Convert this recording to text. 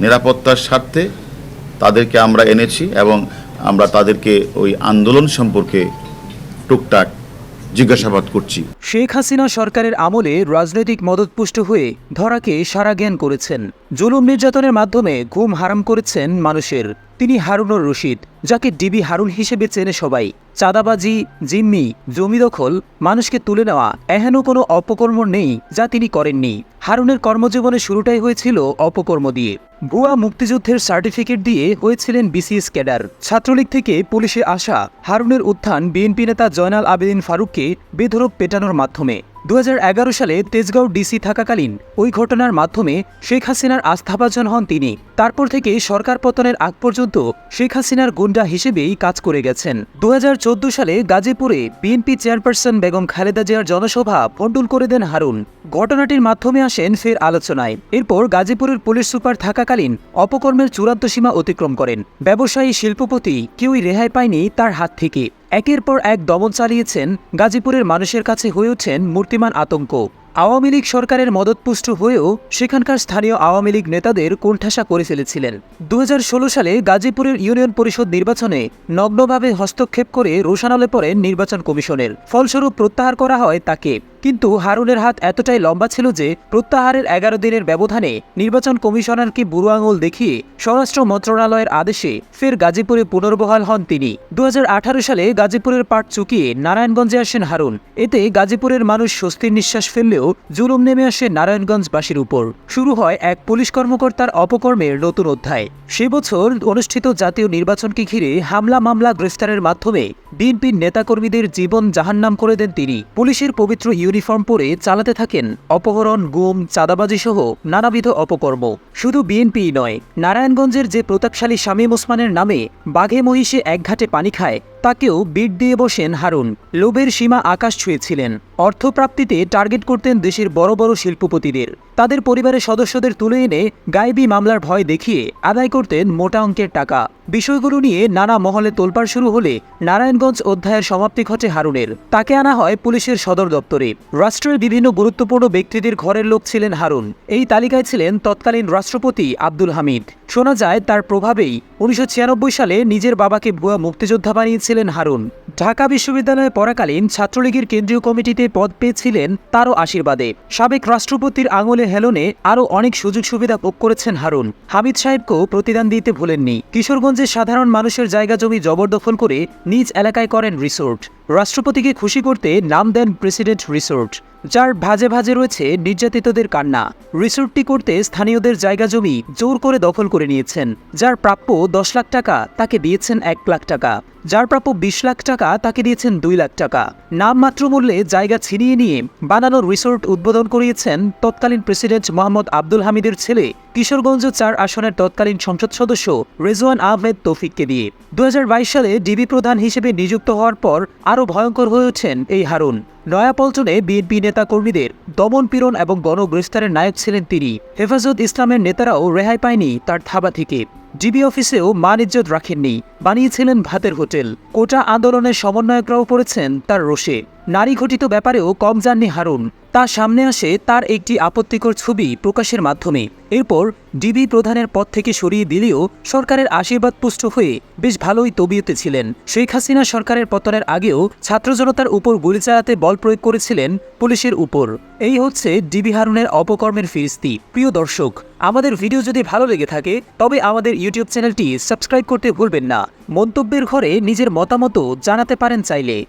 নিরাপত্তার স্বার্থে তাদেরকে আমরা এনেছি এবং আমরা তাদেরকে ওই আন্দোলন সম্পর্কে টুকটাক জিজ্ঞাসাবাদ করছি। শেখ হাসিনা সরকারের আমলে রাজনৈতিক মদতপুষ্ট হয়ে ধরাকে সারা জ্ঞান করেছেন। জুলুম নির্যাতনের মাধ্যমে ঘুম হারাম করেছেন মানুষের। তিনি হারুনুর রশিদ, যাকে ডিবি হারুন হিসেবে চেনে সবাই। চাঁদাবাজি, জিম্মি, জমি দখল, মানুষকে তুলে নেওয়া এহেন কোনো অপকর্ম নেই যা তিনি করেননি। হারুনের কর্মজীবনে শুরুটাই হয়েছিল অপকর্ম দিয়ে। ভুয়া মুক্তিযুদ্ধের সার্টিফিকেট দিয়ে হয়েছিলেন বিসিএস ক্যাডার ছাত্রলীগ থেকে পুলিশে আসা হারুনের উত্থান বিএনপি নেতা জয়নাল আবেদিন ফারুককে বেধরক পেটানোর মাধ্যমে। দু হাজার এগারো সালে তেজগাঁও ডিসি থাকাকালীন ওই ঘটনার মাধ্যমে শেখ হাসিনার আস্থাভাজন হন তিনি। তারপর থেকে সরকার পতনের আগ পর্যন্ত শেখ হাসিনার গুন্ডা হিসেবেই কাজ করে গেছেন। দু হাজার চোদ্দ সালে গাজীপুরে বিএনপি চেয়ারপারসন বেগম খালেদা জিয়ার জনসভা ভণ্ডুল করে দেন হারুন। ঘটনাটির মাধ্যমে আসেন ফের আলোচনায়। এরপর গাজীপুরের পুলিশ সুপার থাকাকালীন অপকর্মের চূড়ান্ত সীমা অতিক্রম করেন। ব্যবসায়ী, শিল্পপতি কেউই রেহাই পায়নি তার হাত থেকে। একের পর এক দমন চালিয়েছেন গাজীপুরের মানুষের কাছে হয়ে ওঠেন মূর্তিমান আতঙ্ক। আওয়ামী লীগ সরকারের মদতপুষ্ট হয়েও সেখানকার স্থানীয় আওয়ামী লীগ নেতাদের কোণঠাসা করে ফেলেছিলেন। দু হাজার ষোলো সালে গাজীপুরের ইউনিয়ন পরিষদ নির্বাচনে নগ্নভাবে হস্তক্ষেপ করে রোশানলে পড়েন নির্বাচন কমিশনের। ফলস্বরূপ প্রত্যাহার করা হয় তাকে। কিন্তু হারুনের হাত এতটাই লম্বা ছিল যে প্রত্যাহারের এগারো দিনের ব্যবধানে নির্বাচন কমিশনারকে বুড়ো আঙুল দেখিয়ে স্বরাষ্ট্র মন্ত্রণালয়ের আদেশে ফের গাজীপুরে পুনর্বহাল হন তিনি। দু হাজার আঠারো সালে গাজীপুরের পাট চুকিয়ে নারায়ণগঞ্জে আসেন হারুন। এতে গাজীপুরের মানুষ স্বস্তির নিঃশ্বাস ফেললেও জুলুম নেমে আসে নারায়ণগঞ্জবাসীর উপর। শুরু হয় এক পুলিশ কর্মকর্তার অপকর্মের নতুন অধ্যায়। সে বছর অনুষ্ঠিত জাতীয় নির্বাচনকে ঘিরে হামলা মামলা গ্রেফতারের মাধ্যমে বিএনপির নেতাকর্মীদের জীবন জাহান্নাম করে দেন তিনি। পুলিশের পবিত্র ইউনিফর্ম পরে চালাতে থাকেন অপহরণ, গুম চাঁদাবাজি সহ নানাবিধ অপকর্ম। শুধু বিএনপি নয়, নারায়ণগঞ্জের যে প্রতাপশালী শামীম ওসমানের নামে বাঘে মহিষে একঘাটে পানি খায় তাকেও বিট দিয়ে বসেন হারুন। লোভের সীমা আকাশ ছুঁয়েছিলেন। অর্থপ্রাপ্তিতে টার্গেট করতেন দেশের বড় বড় শিল্পপতিদের। তাদের পরিবারের সদস্যদের তুলে এনে গায়েবী মামলার ভয় দেখিয়ে আদায় করতেন মোটা অঙ্কের টাকা। বিষয়গুলো নিয়ে নানা মহলে তোলপাড় শুরু হলে নারায়ণগঞ্জ অধ্যায়ের সমাপ্তি ঘটে হারুনের। তাকে আনা হয় পুলিশের সদর দপ্তরে। রাষ্ট্রের বিভিন্ন গুরুত্বপূর্ণ ব্যক্তিদের ঘরের লোক ছিলেন হারুন। এই তালিকায় ছিলেন তৎকালীন রাষ্ট্রপতি আব্দুল হামিদ। শোনা যায়, তার প্রভাবেই উনিশশো ছিয়ানব্বই সালে নিজের বাবাকে ভুয়া মুক্তিযোদ্ধা বানিয়েছিলেন হারুন। ঢাকা বিশ্ববিদ্যালয়ে পড়াকালীন ছাত্রলীগের কেন্দ্রীয় কমিটিতে পদ পেয়েছিলেন তারও আশীর্বাদে। সাবেক রাষ্ট্রপতির আঙুলে হেলনে আরও অনেক সুযোগ সুবিধা ভোগ করেছেন হারুন। হামিদ সাহেবকেও প্রতিদান দিতে ভুলেননি। কিশোরগঞ্জের সাধারণ মানুষের জায়গা জমি জবরদখল করে নিজ এলাকায় করেন রিসোর্ট। রাষ্ট্রপতিকে খুশি করতে নাম দেন প্রেসিডেন্ট রিসোর্ট, যার ভাজে ভাজে রয়েছে নির্যাতিতদের কান্না। রিসোর্টটি করতে স্থানীয়দের জায়গা জমি জোর করে দখল করে নিয়েছেন, যার প্রাপ্য দশ লাখ টাকা তাকে দিয়েছেন এক লাখ টাকা। যার প্রাপ্য বিশ লাখ টাকা তাকে দিয়েছেন দুই লাখ টাকা। নামমাত্র মূল্যে জায়গা ছিনিয়ে নিয়ে বানানো রিসোর্ট উদ্বোধন করিয়েছেন তৎকালীন প্রেসিডেন্ট মোহাম্মদ আব্দুল হামিদের ছেলে, কিশোরগঞ্জ চার আসনের তৎকালীন সংসদ সদস্য রেজওয়ান আহমেদ তৌফিককে দিয়ে। দু হাজার বাইশ সালে ডিবি প্রধান হিসেবে নিযুক্ত হওয়ার পর আরও ভয়ঙ্কর হয়ে ওঠেন এই হারুন। নয়াপল্টনে বিএনপি নেতা কর্মীদের দমন পীড়ন এবং গণগ্রেফতারের নায়ক ছিলেন তিনি। হেফাজত ইসলামের নেতারাও রেহাই পায়নি তার থাবা থেকে। ডিবি অফিসেও মান ইজ্জত রাখেননি, বানিয়েছিলেন ভাতের হোটেল। কোটা আন্দোলনের সমন্বয়করাও পড়েছেন তার রোষে। নারী ঘটিত ব্যাপারেও কম যাননি হারুন। তা সামনে আসে তার একটি আপত্তিকর ছবি প্রকাশের মাধ্যমে। এরপর ডিবি প্রধানের পদ থেকে সরিয়ে দিলেও সরকারের আশীর্বাদ পুষ্ট হয়ে বেশ ভালোই তবিয়তে ছিলেন। শেখ হাসিনা সরকারের পতনের আগেও ছাত্র জনতার উপর গুলি চালাতে বল প্রয়োগ করেছিলেন পুলিশের উপর। এই হচ্ছে ডিবি হারুনের অপকর্মের ফিরিস্তি। প্রিয় দর্শক, আমাদের ভিডিও যদি ভালো লেগে থাকে, তবে আমাদের ইউটিউব চ্যানেলটি সাবস্ক্রাইব করতে ভুলবেন না। মন্তব্যের ঘরে নিজের মতামতও জানাতে পারেন চাইলে।